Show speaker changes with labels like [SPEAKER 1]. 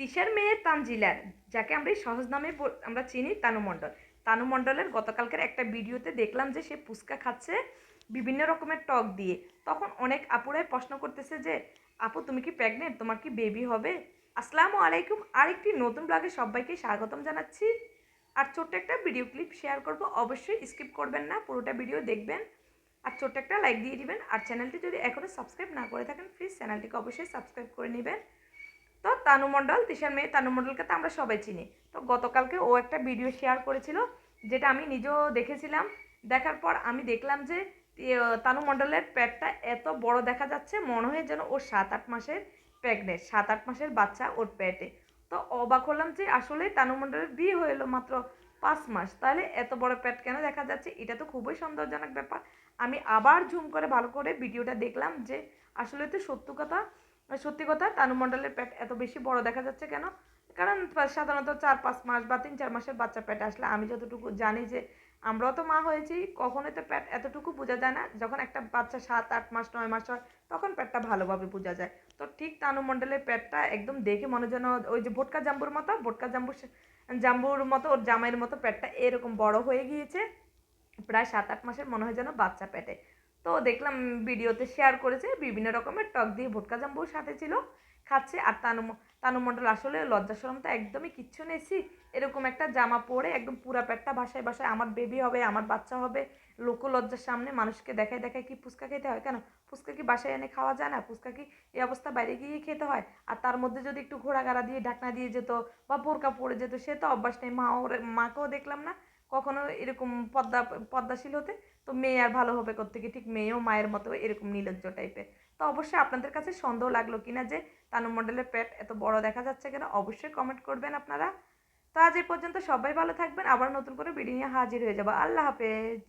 [SPEAKER 1] তিশার মেয়ে তানজিলার যাকে আমরা এই সহজ নামে আমরা চিনি তানু মণ্ডল। তানু মণ্ডলের গতকালকের একটা ভিডিওতে দেখলাম যে সে ফুচকা খাচ্ছে বিভিন্ন রকমের টক দিয়ে। তখন অনেক আপুরাই প্রশ্ন করতেছে যে, আপু, তুমি কি প্রেগনেন্ট তোমার কি বেবি হবে? আসসালামু আলাইকুম, আরেকটি নতুন ব্লগে সবাইকে স্বাগতম জানাচ্ছি। আর ছোট্ট একটা ভিডিও ক্লিপ শেয়ার করব। অবশ্যই স্কিপ করবেন না, পুরোটা ভিডিও দেখবেন। আর ছোট্ট একটা লাইক দিয়ে দিবেন। আর চ্যানেলটি যদি এখনও সাবস্ক্রাইব না করে থাকেন প্লিজ চ্যানেলটিকে অবশ্যই সাবস্ক্রাইব করে নেবেন। তো তানু মণ্ডল তিশার মেয়ে তানু মণ্ডলকে তো আমরা সবাই চিনি। তো গতকালকে ও একটা ভিডিও শেয়ার করেছিল, যেটা আমি নিজেও দেখেছিলাম। দেখার পর আমি দেখলাম যে তানু মণ্ডলের পেটটা এত বড় দেখা যাচ্ছে, মনে হয় যেন ওর সাত আট মাসের প্রেগনেন্ট সাত আট মাসের বাচ্চা ওর পেটে। তো অবাক হলাম যে আসলে তানু মণ্ডলের বিয়ে হয়ে এলো মাত্র পাঁচ মাস। তাহলে এত বড় পেট কেন দেখা যাচ্ছে? এটা তো খুবই সন্দেহজনক ব্যাপার। আমি আবার ঝুম করে ভালো করে ভিডিওটা দেখলাম যে, আসলে তো সত্য কথা সত্যি কথা, তানু মণ্ডলের পেট এত বেশি বড় দেখা যাচ্ছে কেন? কারণ সাধারণত চার পাঁচ মাস বা তিন চার মাসের বাচ্চা পেটে আসলে আমি যতটুকু জানি যে আমরাও তো মা হয়েছি, কখনোই তো পেট এতটুকু বোঝা যায় না। যখন একটা বাচ্চা সাত, আট মাস, নয় মাস হয়, তখন পেটটা ভালোভাবে বোঝা যায়। তো ঠিক তানু মণ্ডলের পেটটা একদম দেখে মনে যেন ওই যে ভোটকা জাম্বুর মতো, ভোটকা জাম্বুর জাম্বুর মতো, ওর জামাইয়ের মতো পেটটা এরকম বড় হয়ে গিয়েছে। প্রায় সাত, আট মাসের মনে হয় যেন বাচ্চা পেটে। তো দেখলাম ভিডিওতে শেয়ার করেছে, বিভিন্ন রকমের টক দিয়ে ভোটকা জাম্বুর সাথে ছিল, খাচ্ছে। আর তানু ম- তানু মণ্ডল আসলে লজ্জা শরম তো একদমই কিচ্ছু নেছি এরকম একটা জামা পরে একদম পুরা পেটটা বাসায় বাসায় আমার বেবি হবে, আমার বাচ্চা হবে। লোক লজ্জার সামনে, মানুষকে দেখায় দেখায় কি ফুচকা খেতে হয়? কেন? ফুচকা কি বাসায় এনে খাওয়া যায় না? ফুচকা কি এই অবস্থা বাইরে গিয়ে খেতে হয়? আর তার মধ্যে যদি একটু ঘোড়াগাড়া দিয়ে ঢাকনা দিয়ে যেত বা বোরকা পরে যেত, সে তো অভ্যাস নেই। মা ওর, মাকেও দেখলাম না। কখনো এরকম পদ্মা, পদ্মাশীল হতে তো মেয়ে আর ভালো হবে কোথেকে ঠিক মেয়েও মায়ের মতো এরকম নির্লজ্জ টাইপের তো অবশ্যই আপনাদের কাছে সন্দেহ লাগল কিনা যে তানু মন্ডলের পেট এত বড় দেখা যাচ্ছে কেন, অবশ্যই কমেন্ট করবেন আপনারা। তো আজ এই পর্যন্ত সবাই ভালো থাকবেন, আবার নতুন করে ভিডিও নিয়ে হাজির হয়ে যাব। আল্লাহ হাফেজ।